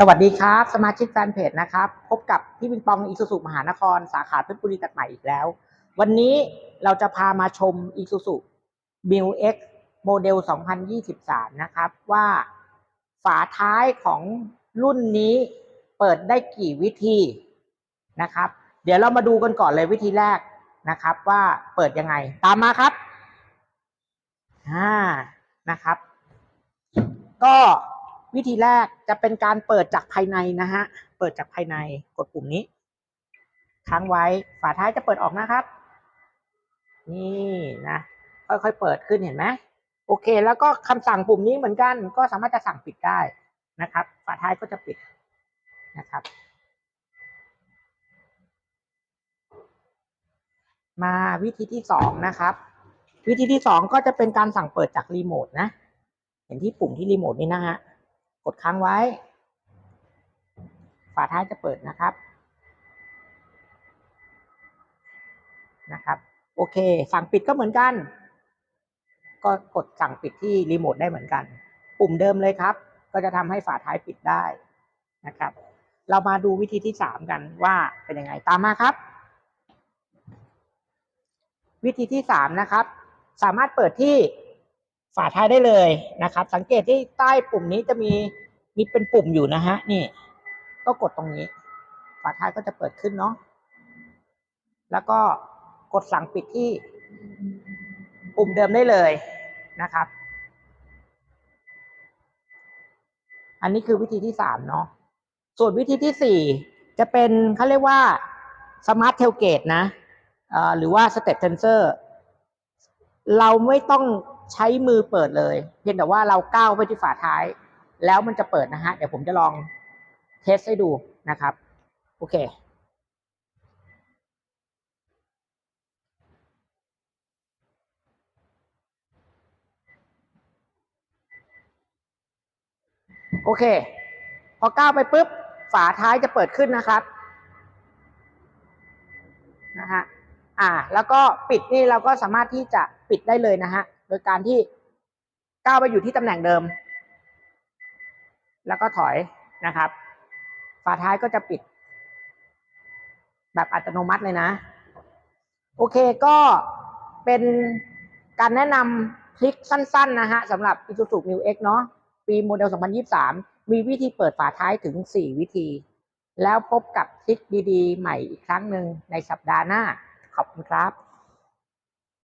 สวัสดีครับ สมาชิกแฟนเพจนะครับ พบกับพี่ปิงปองอีซูซูมหานคร สาขาเพชรบุรีตัดใหม่อีกแล้ว วันนี้เราจะพามาชมอีซูซูมิวเอ็กโมเดล 2023 นะครับ ว่าฝาท้ายของรุ่นนี้เปิดได้กี่วิธีนะครับ เดี๋ยวเรามาดูกันก่อนเลยวิธีแรกนะครับ ว่าเปิดยังไง ตามมาครับอ่านะครับ ก็ วิธีแรกจะเป็นการเปิดจากภายในนะฮะ เปิดจากภายในกดปุ่มนี้ ค้างไว้ ฝาท้ายจะเปิดออกนะครับ นี่นะ ค่อยๆเปิดขึ้นเห็นไหมโอเค แล้วก็คำสั่งปุ่มนี้เหมือนกัน ก็สามารถจะสั่งปิดได้นะครับ ฝาท้ายก็จะปิดนะครับ มาวิธีที่สองนะครับ วิธีที่สองก็จะเป็นการสั่งเปิดจากรีโมทนะ เห็นที่ปุ่มที่รีโมทนี่นะฮะ กดค้างไว้ ฝาท้ายจะเปิดนะครับนะครับ โอเค สั่งปิดก็เหมือนกัน ก็กดสั่งปิดที่รีโมทได้เหมือนกัน ปุ่มเดิมเลยครับ ก็จะทำให้ฝาท้ายปิดได้นะครับ เรามาดูวิธีที่สามกันว่าเป็นยังไงตามมาครับ วิธีที่สามนะครับ สามารถเปิดที่ ฝาท้ายได้เลยนะครับ สังเกตที่ใต้ปุ่มนี้จะมีมีเป็นปุ่มอยู่นะฮะนี่ ก็กดตรงนี้ ฝาท้ายก็จะเปิดขึ้นเนาะแล้วก็กดสั่งปิดที่ปุ่มเดิมได้เลยนะครับ อันนี้คือวิธีที่สามเนาะส่วนวิธีที่สี่จะเป็นเขาเรียกว่าสมาร์ทเทลเกตนะหรือว่าสเต็ปเทนเซอร์เราไม่ต้อง ใช้มือเปิดเลย เพียงแต่ว่าเราก้าวไปที่ฝาท้าย แล้วมันจะเปิดนะฮะ เดี๋ยวผมจะลองเทสให้ดูนะครับ โอเค โอเค พอก้าวไปปุ๊บ ฝาท้ายจะเปิดขึ้นนะครับนะฮะอ่า แล้วก็ปิดนี่เราก็สามารถที่จะปิดได้เลยนะฮะ โดยการที่ก้าวไปอยู่ที่ตำแหน่งเดิม แล้วก็ถอยนะครับ ฝาท้ายก็จะปิด แบบอัตโนมัติเลยนะ โอเคก็เป็นการแนะนำคลิกสั้น ๆ นะฮะสำหรับ Isuzu Mu X เนาะปีโมเดล 2023 มีวิธีเปิดฝาท้ายถึง 4 วิธี แล้วพบกับคลิกดี ๆ ใหม่อีกครั้งหนึ่งในสัปดาห์หน้า ขอบคุณครับ